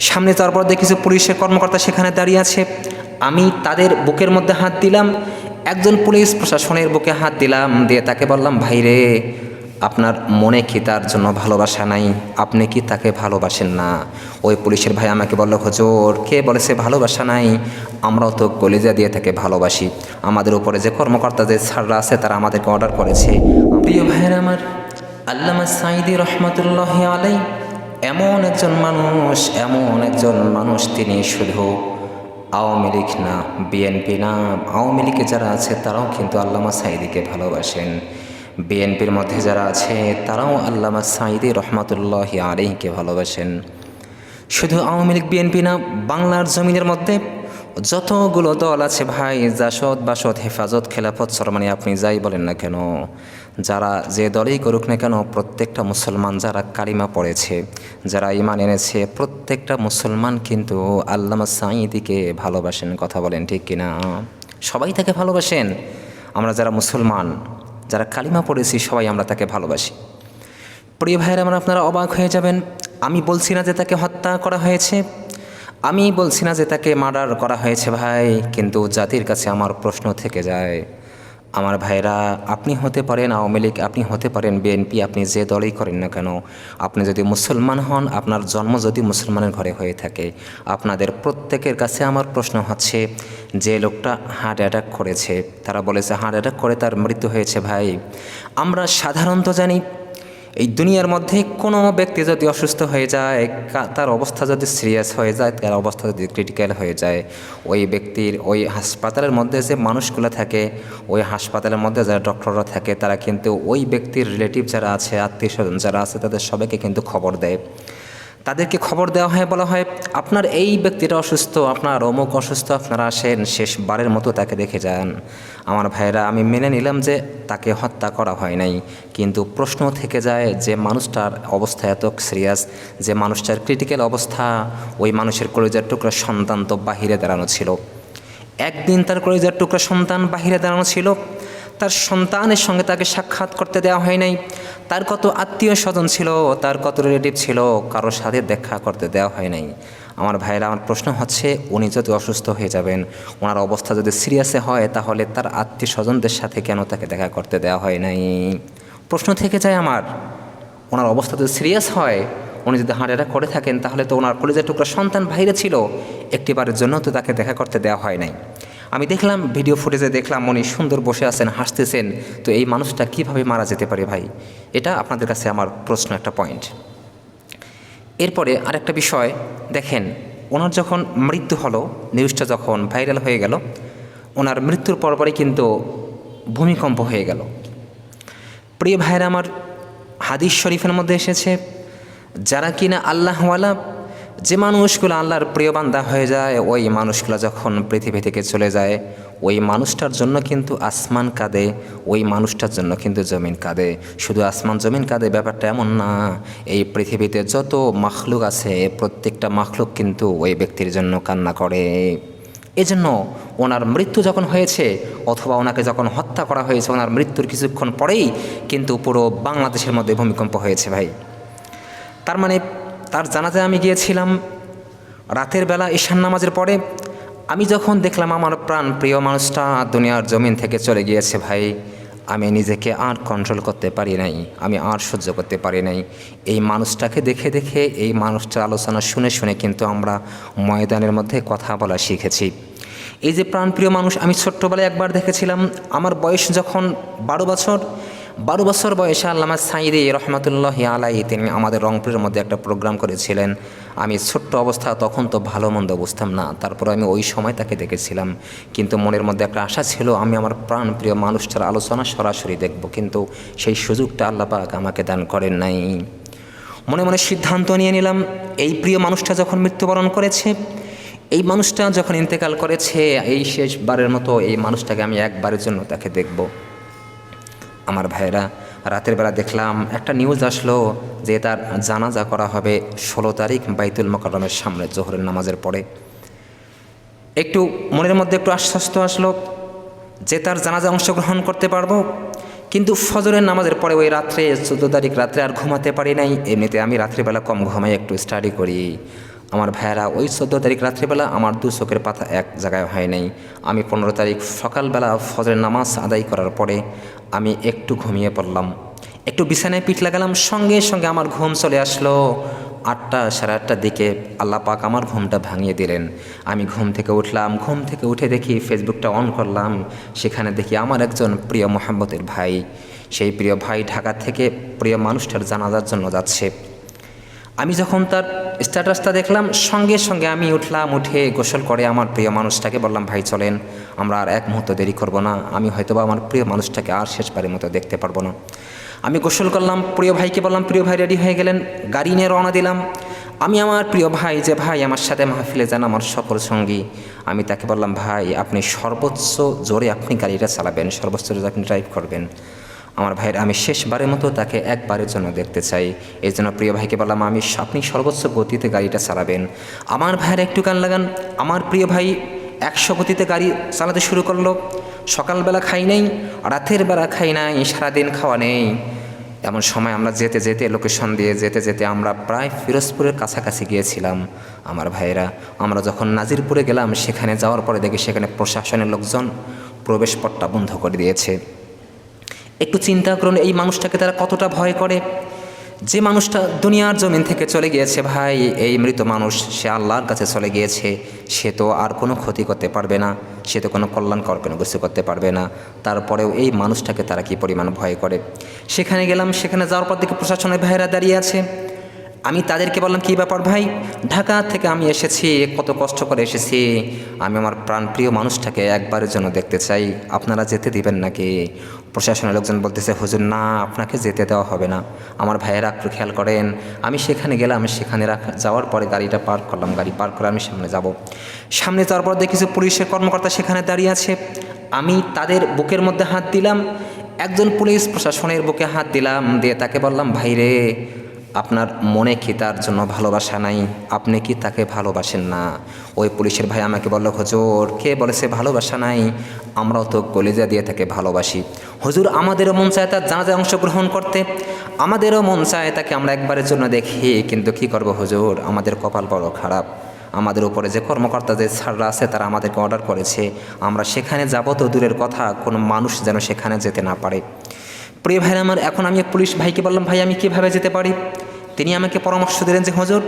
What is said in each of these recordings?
সামনে যাওয়ার পর দেখি পুলিশের কর্মকর্তা সেখানে দাঁড়িয়ে আছে। আমি তাদের বুকের মধ্যে হাত দিলাম। একজন পুলিশ প্রশাসনের বুকে হাত দিলাম। দিয়ে তাকে বললাম, ভাই রে, আপনার মনে কি তার জন্য ভালোবাসা নাই? আপনি কি তাকে ভালোবাসেন না? ওই পুলিশের ভাই আমাকে বলল, হজোর, কে বলেছে ভালোবাসা নাই? আমরাও তো কলিজা দিয়ে তাকে ভালোবাসি। আমাদের উপরে যে কর্মকর্তা, যে স্যাররা আছে, তারা আমাদেরকে অর্ডার করেছে। প্রিয় ভাইয়ের আমার আল্লামা সাইদি রহমতুল্লাহ আলাই এমন একজন মানুষ, এমন একজন মানুষ তিনি শুধু আওয়ামী লীগ না বিএনপি না, আওয়ামী লীগে যারা আছে তারাও কিন্তু আল্লামা সাইদিকে ভালোবাসেন। বিএনপির মধ্যে যারা আছে তারাও আল্লামা সাইদি রহমতুল্লাহ আলিহকে ভালোবাসেন। শুধু আওয়ামী লীগ বিএনপি না, বাংলার জমিনের মধ্যে যতগুলো দল আছে ভাই, জাসদ বাসদ, হেফাজত, খেলাফত, সরমানি, আপনি যাই বলেন না কেন? যারা যে দলেই করুক না কেন, প্রত্যেকটা মুসলমান যারা কালিমা পড়েছে, যারা ইমান এনেছে, প্রত্যেকটা মুসলমান কিন্তু আল্লামা সাইদিকে ভালোবাসেন, কথা বলেন ঠিক কিনা? সবাই তাকে ভালোবাসেন। আমরা যারা মুসলমান, যারা কালিমা পড়েছি, সবাই আমরা তাকে ভালোবাসি। প্রিয় ভাইয়ের, আমার আপনারা অবাক হয়ে যাবেন। আমি বলছি না যে তাকে হত্যা করা হয়েছে। আমি বলছি না যে তাকে মার্ডার করা হয়েছে ভাই, কিন্তু জাতির কাছে আমার প্রশ্ন থেকে যায়। আমার ভাইরা আপনি হতে পারেন আওয়ামী লীগ, আপনি হতে পারেন বিএনপি, আপনি যে দলেই করেন না কেন, আপনি যদি মুসলমান হন, আপনার জন্ম যদি মুসলমানের ঘরে হয়ে থাকে। আপনাদের প্রত্যেকের কাছে আমার প্রশ্ন হচ্ছে, যে লোকটা হার্ট অ্যাটাক করেছে, তারা বলেছে হার্ট অ্যাটাক করে তার মৃত্যু হয়েছে ভাই। আমরা সাধারণত জানি এই দুনিয়ার মধ্যে কোনো ব্যক্তি যদি অসুস্থ হয়ে যায় তার অবস্থা যদি সিরিয়াস হয়ে যায়, তার অবস্থা যদি ক্রিটিক্যাল হয়ে যায়, ওই ব্যক্তির ওই হাসপাতালের মধ্যে যে মানুষগুলো থাকে, ওই হাসপাতালের মধ্যে যারা ডক্টররা থাকে, তারা কিন্তু ওই ব্যক্তির রিলেটিভ যারা আছে আত্মীয় স্বজন যারা আছে, তাদের সবাইকে কিন্তু খবর দেয়। তাদেরকে খবর দেওয়া হয়, বলা হয়, আপনার এই ব্যক্তিটা অসুস্থ, আপনার অমুক অসুস্থ, আপনারা আসেন, শেষবারের মতো তাকে দেখে যান। আমার ভাইরা আমি মেনে নিলাম যে তাকে হত্যা করা হয় নাই। কিন্তু প্রশ্ন থেকে যায় যে মানুষটার অবস্থা এত সিরিয়াস যে মানুষটার ক্রিটিক্যাল অবস্থা, ওই মানুষের কলেজের টুকরা সন্তান তো বাহিরে দাঁড়ানো ছিল। একদিন তার কলেজের টুকরা সন্তান বাহিরে দাঁড়ানো ছিল, তার সন্তানের সঙ্গে তাকে সাক্ষাৎ করতে দেওয়া হয় নাই। তার কত আত্মীয় স্বজন ছিল, তার কত রিলেটিভ ছিল, কারোর সাথে দেখা করতে দেওয়া হয় নাই। আমার ভাইয়েরা আমার প্রশ্ন হচ্ছে, উনি যদি অসুস্থ হয়ে যাবেন, ওনার অবস্থা যদি সিরিয়াসে হয়, তাহলে তার আত্মীয় স্বজনদের সাথে কেন তাকে দেখা করতে দেওয়া হয় নাই? প্রশ্ন থেকে যায় আমার, ওনার অবস্থা যদি সিরিয়াস হয়, উনি যদি অ্যাটাক করে থাকেন, তাহলে তো ওনার কলেজের টুকরা সন্তান বাইরে ছিল, একটিবারের জন্য তো তাকে দেখা করতে দেওয়া হয় নাই। আমি দেখলাম ভিডিও ফুটেজে দেখলাম উনি সুন্দর বসে আছেন, হাসতেছেন। তো এই মানুষটা কীভাবে মারা যেতে পারে ভাই? এটা আপনাদের কাছে আমার প্রশ্ন একটা পয়েন্ট এরপরে আরেকটা বিষয়, দেখেন, ওনার যখন মৃত্যু হলো নিউজটা যখন ভাইরাল হয়ে গেল, ওনার মৃত্যুর পরপরই কিন্তু ভূমিকম্প হয়ে গেল। প্রিয় ভাইরা আমার হাদিস শরীফের মধ্যে এসেছে, যারা কিনা আল্লাহওয়ালা যে মানুষগুলো আল্লাহর প্রিয় বান্দা হয়ে যায়, ওই মানুষগুলো যখন পৃথিবী থেকে চলে যায়, ওই মানুষটার জন্য কিন্তু আসমান কাঁদে, ওই মানুষটার জন্য কিন্তু জমিন কাঁদে। শুধু আসমান জমিন কাঁদে ব্যাপারটা এমন না, এই পৃথিবীতে যত মাখলুক আছে, প্রত্যেকটা মাখলুক কিন্তু ওই ব্যক্তির জন্য কান্না করে। এজন্য ওনার মৃত্যু যখন হয়েছে, অথবা ওনাকে যখন হত্যা করা হয়েছে, ওনার মৃত্যুর কিছুক্ষণ পরেই কিন্তু পুরো বাংলাদেশের মধ্যে ভূমিকম্প হয়েছে ভাই। তার মানে তার জানাজায় আমি গিয়েছিলাম। রাতের বেলা ঈশান নামাজের পরে আমি যখন দেখলাম আমার প্রাণ প্রিয় মানুষটা দুনিয়ার জমিন থেকে চলে গিয়েছে ভাই, আমি নিজেকে আর কন্ট্রোল করতে পারি নাই, আমি আর সহ্য করতে পারি নাই। এই মানুষটাকে দেখে দেখে, এই মানুষটার আলোচনা শুনে শুনে কিন্তু আমরা ময়দানের মধ্যে কথা বলা শিখেছি। এই যে প্রাণপ্রিয় মানুষ আমি ছোট্টবেলায় একবার দেখেছিলাম, আমার বয়স যখন বারো বছর বারো বছর বয়সে আল্লামা সাইদি রহমতুল্লাহ আলাই তিনি আমাদের রংপুরের মধ্যে একটা প্রোগ্রাম করেছিলেন। আমি ছোট্ট অবস্থা, তখন তো ভালো মন্দ বুঝতাম না। তারপর আমি ওই সময় তাকে দেখেছিলাম। কিন্তু মনের মধ্যে একটা আশা ছিল, আমি আমার প্রাণপ্রিয় মানুষটার আলোচনা সরাসরি দেখব। কিন্তু সেই সুযোগটা আল্লাপাক আমাকে দান করেন নাই। মনে মনে সিদ্ধান্ত নিয়ে নিলাম, এই প্রিয় মানুষটা যখন মৃত্যুবরণ করেছে, এই মানুষটা যখন ইন্তেকাল করেছে, এই শেষবারের মতো এই মানুষটাকে আমি একবারের জন্য তাকে দেখব। আমার ভাইয়েরা, রাতের বেলা দেখলাম একটা নিউজ আসলো যে তার জানাজা করা হবে ষোলো তারিখ বাইতুল মকরমের সামনে জোহরের নামাজের পরে। একটু মনের মধ্যে একটু আশ্বস্ত আসলো যে তার জানাজা অংশগ্রহণ করতে পারব, কিন্তু ফজরের নামাজের পরে ওই রাত্রে, চোদ্দ তারিখ রাত্রে আর ঘুমাতে পারি নাই। এমনিতে আমি রাত্রিবেলা কম ঘুমাই, একটু স্টাডি করি। আমার ভাইয়েরা, ওই চোদ্দ তারিখ রাত্রিবেলা আমার দু চোখের পাতা এক জায়গায় হয় নাই। আমি পনেরো তারিখ সকালবেলা ফজরের নামাজ আদায় করার পরে আমি একটু ঘুমিয়ে পড়লাম। একটু বিছানায় পিঠ লাগালাম, সঙ্গে সঙ্গে আমার ঘুম চলে আসলো। আটটা সাড়ে আটটার দিকে আল্লাহ পাক আমার ঘুমটা ভাঙিয়ে দিলেন। আমি ঘুম থেকে উঠলাম, ঘুম থেকে উঠে দেখি ফেসবুকটা অন করলাম। সেখানে দেখি আমার একজন প্রিয় মোহাম্মতের ভাই। সেই প্রিয় ভাই ঢাকা থেকে প্রিয় মানুষটার জানাজার জন্য যাচ্ছে। আমি যখন তার স্ট্যাটাসটা দেখলাম, সঙ্গে সঙ্গে আমি উঠলাম, উঠে গোসল করে আমার প্রিয় মানুষটাকে বললাম, ভাই, চলেন, আমরা আর এক মুহূর্ত দেরি করব না। আমি হয়তোবা আমার প্রিয় মানুষটাকে আর শেষবারের মতো দেখতে পারব না। আমি গোসল করলাম, প্রিয় ভাইকে বললাম, প্রিয় ভাই রেডি হয়ে গেলেন? গাড়ি নিয়ে রওনা দিলাম। আমি আমার প্রিয় ভাই, যে ভাই আমার সাথে মাহফিলে যান, আমার সফর সঙ্গী, আমি তাকে বললাম, ভাই, আপনি সর্বোচ্চ জোরে আপনি গাড়িটা চালাবেন, সর্বোচ্চ জোরে আপনি ড্রাইভ করবেন। আমার ভাইয়ের, আমি শেষবারের মতো তাকে একবারের জন্য দেখতে চাই। এই জন্য প্রিয় ভাইকে বললাম, আমি আপনি সর্বোচ্চ গতিতে গাড়িটা চালাবেন। আমার ভাইয়ের একটু গান লাগান। আমার প্রিয় ভাই একশো গতিতে গাড়ি চালাতে শুরু করল। সকালবেলা খাই নাই, রাতের বেলা খাই নাই, সারাদিন খাওয়া নেই। এমন সময় আমরা যেতে যেতে লোকেশন দিয়ে যেতে যেতে আমরা প্রায় ফিরোজপুরের কাছাকাছি গিয়েছিলাম। আমার ভাইয়েরা, আমরা যখন নাজিরপুরে গেলাম, সেখানে যাওয়ার পরে দেখি সেখানে প্রশাসনের লোকজন প্রবেশপথটা বন্ধ করে দিয়েছে। একটু চিন্তা করুন, এই মানুষটাকে তারা কতটা ভয় করে? যে মানুষটা দুনিয়ার জমিন থেকে চলে গিয়েছে, ভাই, এই মৃত মানুষ, সে আল্লাহর কাছে চলে গিয়েছে, সে তো আর কোনো ক্ষতি করতে পারবে না, সে তো কোনো কল্যাণ কর কোনো কিছু করতে পারবে না, তারপরেও এই মানুষটাকে তারা কি পরিমাণ ভয় করে? সেখানে গেলাম, সেখানে যাওয়ার পর দেখি প্রশাসনের ভাইরা দাঁড়িয়ে আছে। আমি তাদেরকে বললাম, কী ব্যাপার ভাই? ঢাকা থেকে আমি এসেছি, কত কষ্ট করে এসেছি। আমি আমার প্রাণপ্রিয় মানুষটাকে একবারের জন্য দেখতে চাই। আপনারা যেতে দিবেন নাকি? প্রশাসনের লোকজন বলতেছে, হুজুর, না, আপনাকে যেতে দেওয়া হবে না। আমার ভাইয়েরা একটু খেয়াল করেন। আমি সেখানে গেলাম সেখানে রাখা, যাওয়ার পরে গাড়িটা পার্ক করলাম। গাড়ি পার্ক করে আমি সামনে যাব। সামনে যাওয়ার পর দেখি পুলিশের কর্মকর্তা সেখানে দাঁড়িয়ে আছে। আমি তাদের বুকের মধ্যে হাত দিলাম। একজন পুলিশ প্রশাসনের বুকে হাত দিলাম। দিয়ে তাকে বললাম ভাইরে আপনার মনে কি তার জন্য ভালোবাসা নাই? আপনি কি তাকে ভালোবাসেন না? ওই পুলিশের ভাই আমাকে বলল, হুজুর, কে বলেছে ভালোবাসা নাই? আমরাও তো কলেজা দিয়ে তাকে ভালোবাসি। হুজুর, আমাদেরও মন চায় তার জানাজায় অংশগ্রহণ করতে। আমাদেরও মন চায় তাকে আমরা একবারের জন্য দেখি, কিন্তু কি করব হজুর? আমাদের কপাল বড় খারাপ। আমাদের উপরে যে কর্মকর্তা, যে স্যাররা আছে, তারা আমাদেরকে অর্ডার করেছে। আমরা সেখানে যাব তো দূরের কথা, কোনো মানুষ যেন সেখানে যেতে না পারে। প্রিয় ভাই আমার, এখন আমি পুলিশ ভাইকে বললাম, ভাই, আমি কীভাবে যেতে পারি? তিনি আমাকে পরামর্শ দিলেন যে, হজুর,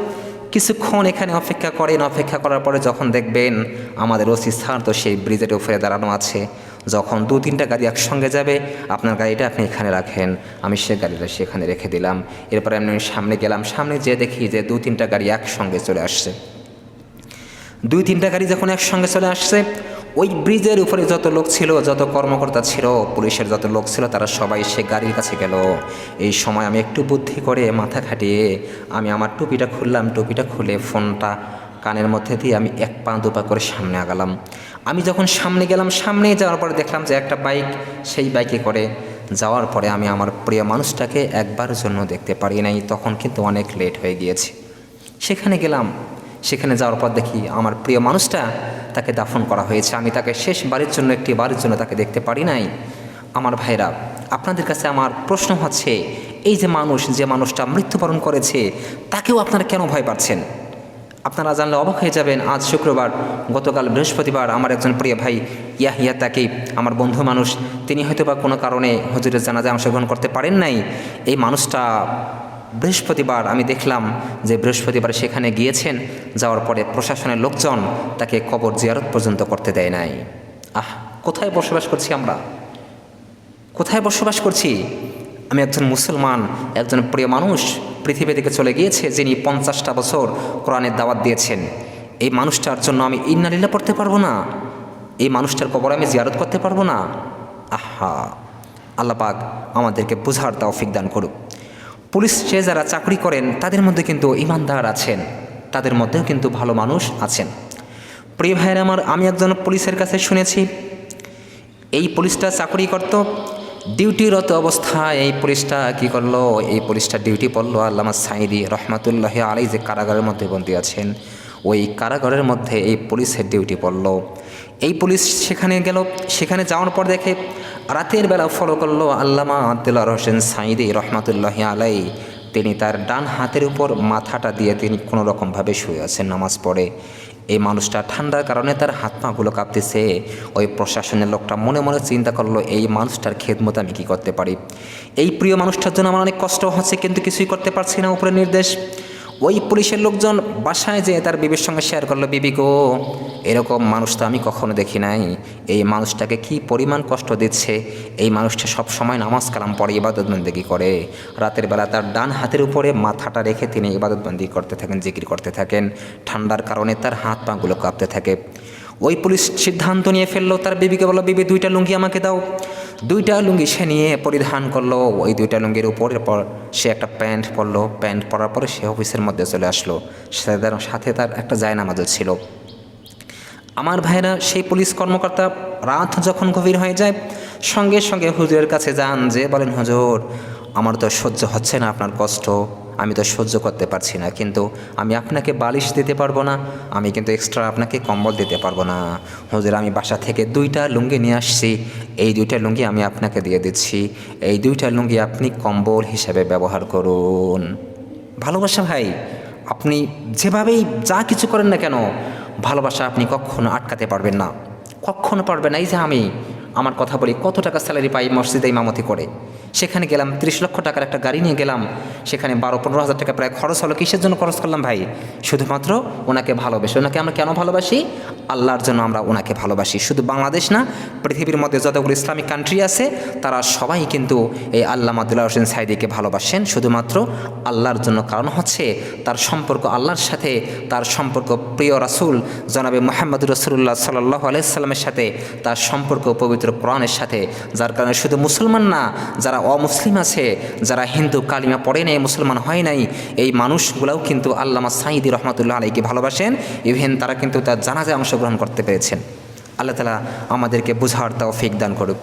কিছুক্ষণ এখানে অপেক্ষা করেন। অপেক্ষা করার পরে যখন দেখবেন আমাদের ওসি স্যার তো সেই ব্রিজের উপরে দাঁড়ানো আছে, যখন দু তিনটা গাড়ি একসঙ্গে যাবে, আপনার গাড়িটা আপনি এখানে রাখেন। আমি সে গাড়িটা সেখানে রেখে দিলাম। এরপরে আমি সামনে গেলাম। সামনে যেয়ে দেখি যে দু তিনটা গাড়ি একসঙ্গে চলে আসছে। দুই তিনটা গাড়ি যখন একসঙ্গে চলে আসছে ওই ব্রিজের উপরে যত লোক ছিল, যত কর্মকর্তা ছিল, পুলিশের যত লোক ছিল, তারা সবাই সে গাড়ির কাছে গেল। এই সময় আমি একটু বুদ্ধি করে মাথা খাটিয়ে আমি আমার টুপিটা খুললাম। টুপিটা খুলে ফোনটা কানের মধ্যে দিয়ে আমি এক পা দুপা করে সামনে আগালাম। আমি যখন সামনে গেলাম, সামনে যাওয়ার পরে দেখলাম যে একটা বাইক সেই বাইকে করে। যাওয়ার পরে আমি আমার প্রিয় মানুষটাকে একবার জন্য দেখতে পারি নাই। তখন কিন্তু অনেক লেট হয়ে গিয়েছে। সেখানে গেলাম। সেখানে যাওয়ার পর দেখি আমার প্রিয় মানুষটা তাকে দাফন করা হয়েছে। আমি তাকে শেষ বাড়ির জন্য, একটি বাড়ির জন্য তাকে দেখতে পারি নাই। আমার ভাইরা আপনাদের কাছে আমার প্রশ্ন হচ্ছে, এই যে মানুষ, যে মানুষটা মৃত্যুবরণ করেছে, তাকেও আপনারা কেন ভয় পাচ্ছেন? আপনারা জানলে অবাক হয়ে যাবেন, আজ শুক্রবার, গতকাল বৃহস্পতিবার আমার একজন প্রিয় ভাই ইয়াহিয়া তাকে, আমার বন্ধু মানুষ, তিনি হয়তো বা কোনো কারণে হজুরের জানাজায় অংশগ্রহণ করতে পারেন নাই। এই মানুষটা বৃহস্পতিবার আমি দেখলাম যে বৃহস্পতিবার সেখানে গিয়েছেন, যাওয়ার পরে প্রশাসনের লোকজন তাকে কবর জিয়ারত পর্যন্ত করতে দেয় নাই। আহ, কোথায় বসবাস করছি আমরা? কোথায় বসবাস করছি? আমি একজন মুসলমান, একজন প্রিয় মানুষ পৃথিবী থেকে চলে গিয়েছে, যিনি পঞ্চাশটা বছর কোরআনের দাওয়াত দিয়েছেন। এই মানুষটার জন্য আমি ইন্নালিল্লা পড়তে পারব না। এই মানুষটার কবর আমি জিয়ারত করতে পারব না। আহা আল্লাপাক আমাদেরকে বুঝার তৌফিক দান করুক। পুলিশে যারা চাকরি করেন, তাদের মধ্যে কিন্তু ইমানদার আছেন। তাদের মধ্যেও কিন্তু ভালো মানুষ আছেন। প্রিয় ভাইয়ের আমার, আমি একজন পুলিশের কাছে শুনেছি, এই পুলিশটা চাকরি করত, ডিউটিরত অবস্থায় এই পুলিশটা কি করল, এই পুলিশটা ডিউটি পড়ল। আল্লামা সাইদি রহমাতুল্লাহ আলাই যে কারাগারের মধ্যে বন্দী আছেন, ওই কারাগারের মধ্যে এই পুলিশের ডিউটি পড়ল। এই পুলিশ সেখানে গেল। সেখানে যাওয়ার পর দেখে রাতের বেলা ফলো করল আল্লামা আবদুল্লাহ হোসেন সাইদি রহমাতুল্লাহ আলাই তিনি তার ডান হাতের উপর মাথাটা দিয়ে তিনি কোনো রকমভাবে শুয়ে আছেন, নামাজ পড়ে। এই মানুষটা ঠান্ডার কারণে তার হাত পাগুলো কাঁপতেছে। ওই প্রশাসনের লোকটা মনে মনে চিন্তা করল, এই মানুষটার খেদমত আমি কী করতে পারি? এই প্রিয় মানুষটার জন্য আমার অনেক কষ্ট হচ্ছে, কিন্তু কিছুই করতে পারছি না, উপরে নির্দেশ। ওই পুলিশের লোকজন বাসায় যেয়ে তার বিবির সঙ্গে শেয়ার করল, বিবি গো, এরকম মানুষ তো আমি কখনো দেখি নাই। এই মানুষটাকে কি পরিমাণ কষ্ট দিচ্ছে? এই মানুষটা সব সময় নামাজ কালাম পড়ে ইবাদতবন্দিগি করে। রাতের বেলা তার ডান হাতের উপরে মাথাটা রেখে তিনি ইবাদতবন্দি করতে থাকেন, জিকির করতে থাকেন। ঠান্ডার কারণে তার হাত পাগুলো কাঁপতে থাকে। ওই পুলিশ সিদ্ধান্ত নিয়ে ফেলল, তার বিবিকে বলল, বিবি, দুইটা লুঙ্গি আমাকে দাও। দুইটা লুঙ্গি সে নিয়ে পরিধান করল, ওই দুইটা লুঙ্গির উপরের পর সে একটা প্যান্ট পরলো। প্যান্ট পরার পরে সে অফিসের মধ্যে চলে আসলো। তার সাথে তার একটা জায়নামাজও ছিল। আমার ভাইরা সেই পুলিশ কর্মকর্তা রাত যখন গভীর হয়ে যায়, সঙ্গে সঙ্গে হুজুরের কাছে যান, যে বলেন, হুজুর, আমার তো সহ্য হচ্ছে না, আপনার কষ্ট। আমি তো সহ্য করতে পারছি না, কিন্তু আমি আপনাকে বালিশ দিতে পারব না, আমি কিন্তু এক্সট্রা আপনাকে কম্বল দিতে পারব না। হুজুর, আমি বাসা থেকে দুইটা লুঙ্গি নিয়ে আসছি, এই দুইটা লুঙ্গি আমি আপনাকে দিয়ে দিচ্ছি, এই দুইটা লুঙ্গি আপনি কম্বল হিসেবে ব্যবহার করুন। ভালোবাসা ভাই, আপনি যেভাবেই যা কিছু করেন না কেন, ভালোবাসা আপনি কখনো আটকাতে পারবেন না। কখনো পারবেন এই যে আমি আমার কথা বলি, কত টাকা স্যালারি পাই মসজিদে ইমামতি করে? সেখানে গেলাম, ত্রিশ লক্ষ টাকার একটা গাড়ি নিয়ে গেলাম। সেখানে বারো, পনেরো হাজার টাকা প্রায় খরচ হলো। কিসের জন্য খরচ করলাম ভাই? শুধুমাত্র ওনাকে ভালোবেসে। ওনাকে আমরা কেন ভালোবাসি? আল্লাহর জন্য আমরা ওনাকে ভালোবাসি। শুধু বাংলাদেশ না, পৃথিবীর মধ্যে যতগুলো ইসলামিক কান্ট্রি আছে, তারা সবাই কিন্তু এই আল্লাহ মাদুল্লাহ হোসেন সাইদিকে ভালোবাসেন। শুধুমাত্র আল্লাহর জন্য কারণ হচ্ছে তার সম্পর্ক আল্লাহর সাথে, তার সম্পর্ক প্রিয় রাসূল জনাবে মোহাম্মদ রসুল্লাহ সাল্লাহ আলাইসাল্লামের সাথে, তার সম্পর্ক পবিত্র কোরআনের সাথে, যার কারণে শুধু মুসলমান না, যারা অমুসলিম আছে, যারা হিন্দু কালিমা পড়ে নেই, মুসলমান হয় নাই, এই মানুষগুলাও কিন্তু আল্লামা সাঈদি রহমতুল্লাহ আলাইকে ভালোবাসেন। ইভেন তারা কিন্তু তার জানাজায় অংশগ্রহণ করতে পেরেছেন। আল্লাহ তালা আমাদেরকে বুঝার তৌফিক দান করুক।